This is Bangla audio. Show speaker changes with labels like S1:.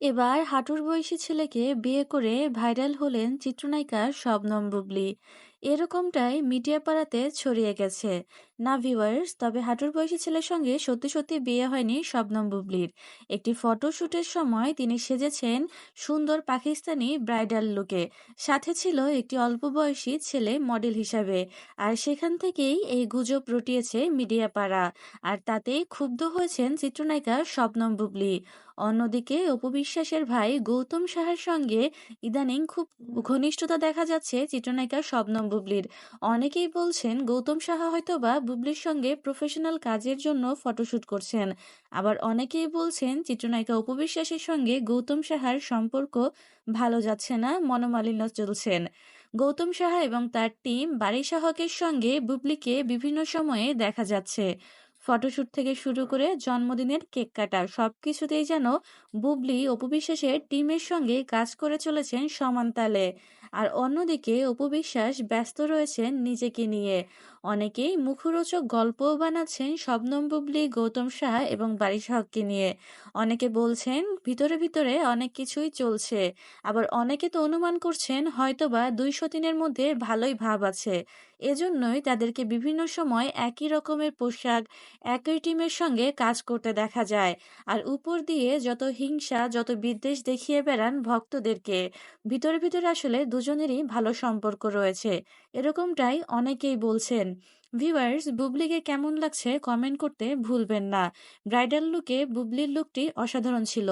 S1: এবার হাঁটুর বয়সী ছেলেকে বিয়ে করে ভাইরাল হলেন চিত্রনায়িকা শবনম বুবলি। এরকমটাই মিডিয়া পাড়াতে ছড়িয়ে গেছে। না ভিউয়ার্স, তবে হাঁটুর বয়সী ছেলের সঙ্গে সত্যি সত্যি বিয়ে হয়নি শবনম বুবলির। একটি ফটোশুটের সময় তিনি সেজেছেন সুন্দর পাকিস্তানি ব্রাইডাল লুকে। সাথে ছিল একটি অল্প বয়সী ছেলে মডেল হিসাবে। আর সেখান থেকেই এই গুজব রটিয়েছে মিডিয়া পাড়া। আর তাতেই ক্ষুব্ধ হয়েছেন চিত্রনায়িকা শবনম বুবলি। অন্যদিকে অপু বিশ্বাসের ভাই গৌতম সাহার সঙ্গে ইদানিং খুব ঘনিষ্ঠতা দেখা যাচ্ছে চিত্রনায়িকা শবনম বুবলির। অনেকেই বলছেন, গৌতম সাহা হয়তো বা বুবলির সঙ্গে প্রফেশনাল কাজের জন্য ফটোশুট করছেন। আবার অনেকেই বলছেন, চিত্রনায়িকা উপবিশ্বাসের সঙ্গে গৌতম সাহার সম্পর্ক ভালো যাচ্ছে না, মনোমালিন্য চলছেন। গৌতম সাহা এবং তার টিম বাড়ি সাহকের সঙ্গে বুবলিকে বিভিন্ন সময়ে দেখা যাচ্ছে। ফটোশুট থেকে শুরু করে জন্মদিনের কেক কাটা সবকিছুতেই যেন বুবলি অপু বিশ্বাসের টিমের সঙ্গে কাজ করে চলেছেন সমান তালে আর অন্যদিকে অপু বিশ্বাস ব্যস্ত রয়েছেন নিজেকে নিয়ে। অনেকেই মুখরোচক গল্পও বানাচ্ছেন শবনম বুবলি, গৌতম শাহ এবং বারিশ হককে নিয়ে। অনেকে বলছেন ভিতরে ভিতরে অনেক কিছুই চলছে। আবার অনেকে তো অনুমান করছেন হয়তোবা দুই সতীনের মধ্যে ভালোই ভাব আছে। এজন্যই তাদেরকে বিভিন্ন সময় একই রকমের পোশাক একই টিমের সঙ্গে কাজ করতে দেখা যায়। আর উপর দিয়ে যত হিংসা, যত বিদ্বেষ দেখিয়ে বেড়ান ভক্তদেরকে, ভিতরে ভিতরে আসলে দুজনেরই ভালো সম্পর্ক রয়েছে। এরকমটাই অনেকেই বলছেন। ভিউয়ার্স, বুবলিকে কেমন লাগছে কমেন্ট করতে ভুলবেন না। ব্রাইডাল লুকে বুবলির লুকটি অসাধারণ ছিল।